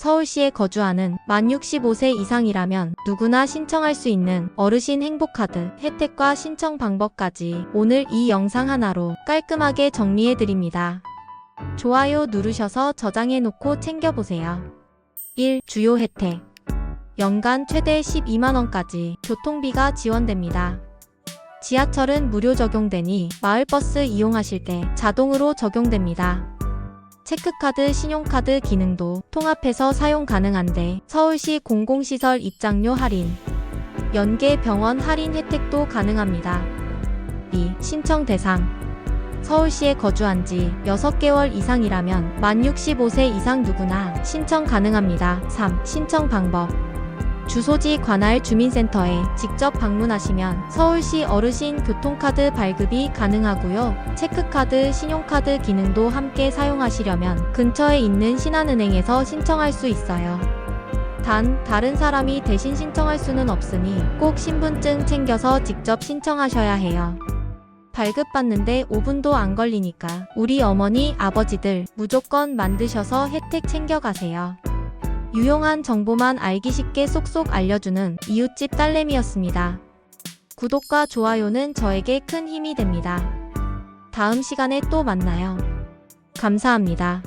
서울시에 거주하는 만 65세 이상이라면 누구나 신청할 수 있는 어르신 행복카드 혜택과 신청 방법까지 오늘 이 영상 하나로 깔끔하게 정리해드립니다. 좋아요 누르셔서 저장해놓고 챙겨보세요. 1. 주요 혜택 연간 최대 12만원까지 교통비가 지원됩니다. 지하철은 무료 적용되니 마을버스 이용하실 때 자동으로 적용됩니다. 체크카드, 신용카드 기능도 통합해서 사용 가능한데 서울시 공공시설 입장료 할인, 연계 병원 할인 혜택도 가능합니다. 2. 신청 대상 서울시에 거주한 지 6개월 이상이라면 만 65세 이상 누구나 신청 가능합니다. 3. 신청 방법 주소지 관할 주민센터에 직접 방문하시면 서울시 어르신 교통카드 발급이 가능하고요. 체크카드, 신용카드 기능도 함께 사용하시려면 근처에 있는 신한은행에서 신청할 수 있어요. 단, 다른 사람이 대신 신청할 수는 없으니 꼭 신분증 챙겨서 직접 신청하셔야 해요. 발급받는데 5분도 안 걸리니까 우리 어머니, 아버지들 무조건 만드셔서 혜택 챙겨가세요. 유용한 정보만 알기 쉽게 쏙쏙 알려주는 이웃집 딸내미였습니다. 구독과 좋아요는 저에게 큰 힘이 됩니다. 다음 시간에 또 만나요. 감사합니다.